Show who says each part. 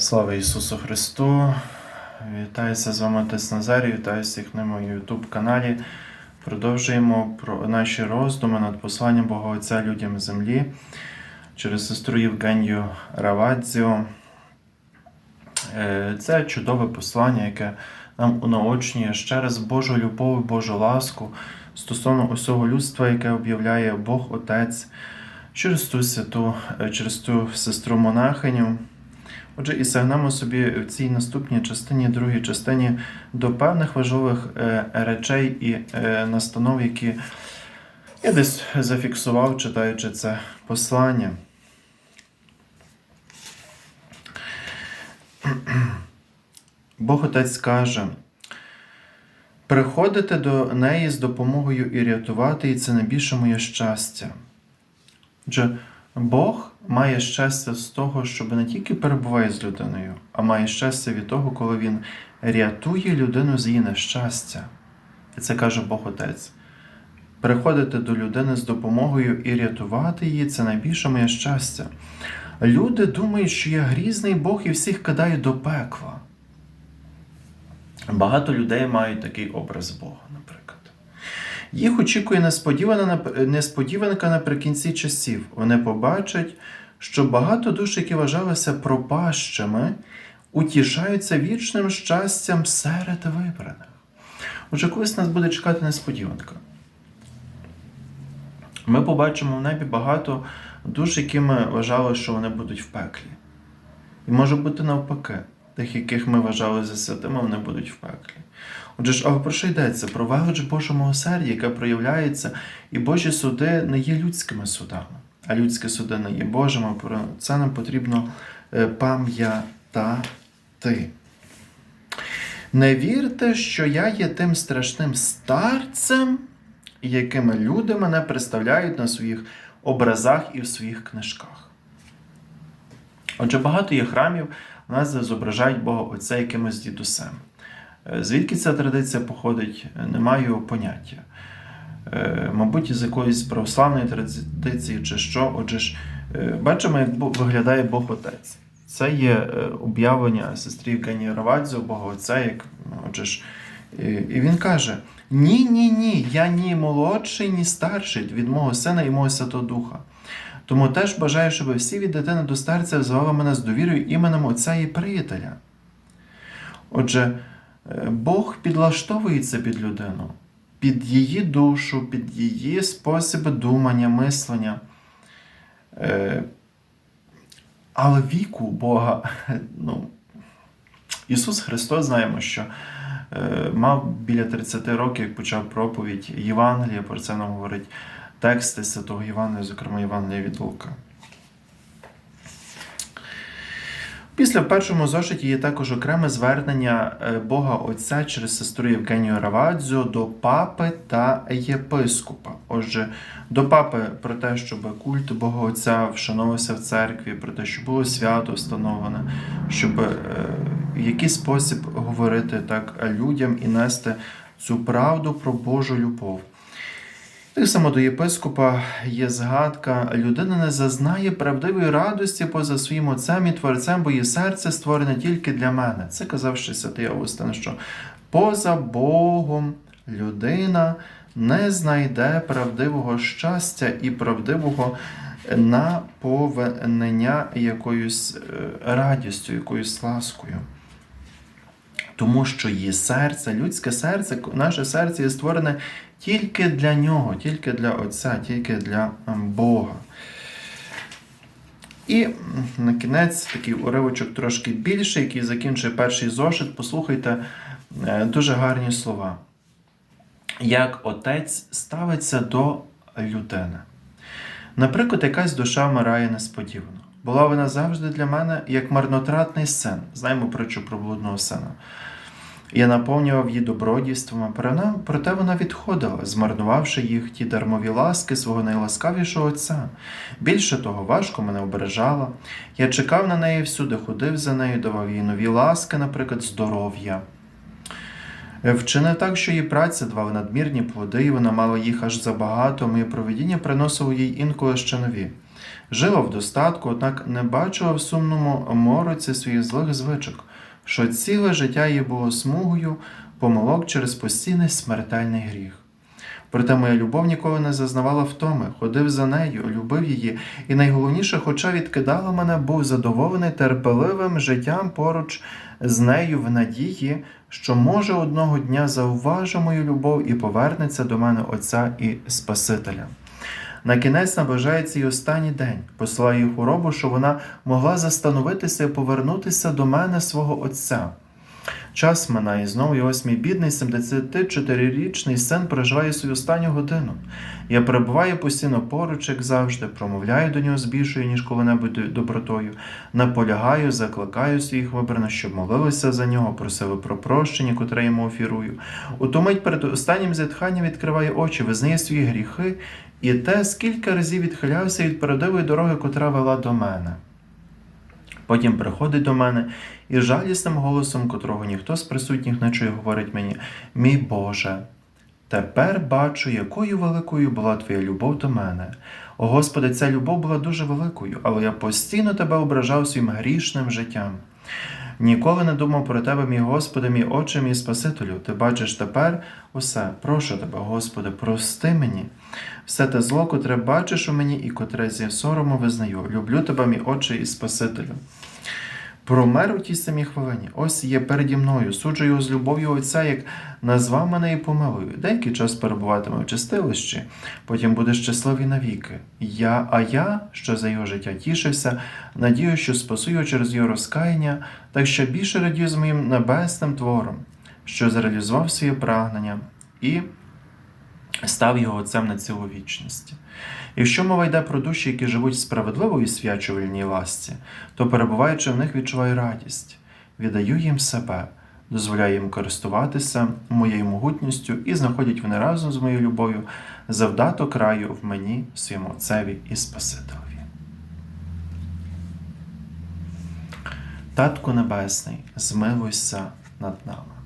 Speaker 1: Слава Ісусу Христу! Вітаюся з вами Отець Назарій, вітаю всіх на моєму YouTube каналі. Продовжуємо про наші роздуми над посланням Бога Отця людям землі через сестру Євгенію Равадзіо. Е, Це чудове послання, яке нам унаочнює ще раз Божу любов і Божу ласку стосовно усього людства, яке об'являє Бог Отець через ту святу, е, через ту сестру монахиню. Отже, і сагнемо собі в цій наступній частині, другій частині до певних важливих е, речей і е, настанов, які я десь зафіксував, читаючи це послання. Бог Отець каже: приходити до неї з допомогою і рятувати, і це найбільше моє щастя. Отже, Бог має щастя з того, щоб не тільки перебуває з людиною, а має щастя від того, коли він рятує людину з її нещастя. І це каже Бог Отець. Приходити до людини з допомогою і рятувати її це найбільше моє щастя. Люди думають, що я грізний Бог і всіх кидаю до пекла. Багато людей мають такий образ Бога. Їх очікує несподівана, несподіванка наприкінці часів. Вони побачать, що багато душ, які вважалися пропащими, утішаються вічним щастям серед вибраних. Отже, колись нас буде чекати несподіванка. Ми побачимо в небі багато душ, які ми вважали, що вони будуть в пеклі. І може бути навпаки, тих, яких ми вважали за святими, вони будуть в пеклі. Отже ж, але про що йдеться? Про велич Божого милосердя, яке проявляється, і Божі суди не є людськими судами, а людські суди не є Божими. Про це нам потрібно е, пам'ятати. Не вірте, що я є тим страшним старцем, якими люди мене представляють на своїх образах і в своїх книжках. Отже, багато є храмів, нас зображають Бога Отця якимось дідусем. Е, Звідки ця традиція походить, не маю поняття. Е, Мабуть, із якоїсь православної традиції чи що. Отже ж, е, бачимо, як виглядає Бог Отець. Це є об'явлення сестрі Євгенії Равадзо, Бога Отця, як, ну, отже ж, і він каже: Ні, ні, ні, я ні молодший, ні старший від мого сина і мого Святого Духа. Тому теж бажаю, щоб всі від дитини до старця взивали мене з довірою іменем Отця і приятеля. Отже, Бог підлаштовується під людину, під її душу, під її способи думання, мислення. Е, Але віку Бога, ну, Ісус Христос знаємо, що е, мав біля 30 років, як почав проповідь Євангелія, про це нам говорить тексти Святого Євангелія, зокрема Євангелія від Лука. Після першому зошиті є також окреме звернення е, Бога Отця через сестру Євгенію Равадзю до папи та єпископа. Отже, до папи про те, щоб культ Бога Отця вшановувався в церкві, про те, щоб було свято встановлене, щоб е, в який спосіб говорити так людям і нести цю правду про Божу любов. Так само до єпископа є згадка: людина не зазнає правдивої радості поза своїм отцем і творцем, бо її серце створене тільки для мене. Це казав ще святий Августин, що поза Богом людина не знайде правдивого щастя і правдивого наповнення якоюсь е, радістю, якоюсь ласкою. Тому що її серце, людське серце, наше серце є створене тільки для нього, тільки для Отця, тільки для ем, Бога. І на кінець такий уривочок трошки більший, який закінчує перший зошит. Послухайте е, дуже гарні слова. Як отець ставиться до людини. Наприклад, якась душа вмирає несподівано. Була вона завжди для мене як марнотратний син. Знаємо притчу про блудного сина. Я наповнював її добродійствами, проте вона відходила, змарнувавши їх ті дармові ласки свого найласкавішого отця. Більше того, важко мене обережала. Я чекав на неї всюди, ходив за нею, давав їй нові ласки, наприклад, здоров'я. Вчини так, що її праця давала надмірні плоди, і вона мала їх аж забагато, моє проведіння приносило їй інколи ще нові. Жила в достатку, однак не бачила в сумному мороці своїх злих звичок, що ціле життя її було смугою помилок через постійний смертельний гріх. Проте моя любов ніколи не зазнавала втоми, ходив за нею, любив її, і найголовніше, хоча відкидала мене, був задоволений терпеливим життям поруч з нею в надії, що може одного дня зауваже мою любов і повернеться до мене Отця і Спасителя. На кінець наближається й останній день, посилаю хворобу, що вона могла застановитися і повернутися до мене свого Отця. Час минає знову, і ось мій бідний 74-річний син проживає свою останню годину. Я перебуваю постійно поруч, як завжди, промовляю до нього з більшою, ніж коли-небудь добротою, наполягаю, закликаю своїх вибраних, щоб молилися за нього, просили про прощення, котре йому офірую. У ту мить перед останнім зітханням відкриває очі, визнає свої гріхи і те, скільки разів відхилявся від передової дороги, котра вела до мене. Потім приходить до мене і жалісним голосом, котрого ніхто з присутніх не чує, говорить мені: Мій Боже, тепер бачу, якою великою була Твоя любов до мене. О Господи, ця любов була дуже великою, але я постійно тебе ображав своїм грішним життям. Ніколи не думав про тебе, мій Господи, мій Отче, мій Спасителю. Ти бачиш тепер усе. Прошу тебе, Господи, прости мені. Все те зло, котре бачиш у мені і котре зі сорому визнаю. Люблю тебе, мій Отче і Спасителю. Промер у тій самій хвилині. Ось є переді мною, суджу його з любов'ю Отця, як назвав мене і помилую. Деякий час перебуватиме в чистилищі, потім буде щасливий навіки. Я, а я, що за його життя тішився, надію, що спасу його через його розкаяння, так що більше радію з моїм небесним твором, що зреалізував своє прагнення і став його отцем на цілу вічність. Якщо мова йде про душі, які живуть в справедливої свячувальній ласці, то перебуваючи в них, відчуваю радість, віддаю їм себе, дозволяю їм користуватися моєю могутністю і знаходять вони разом з моєю любов'ю завдато краю в мені, своєму Отцеві і Спасителеві. Татку Небесний, змилуйся над нами.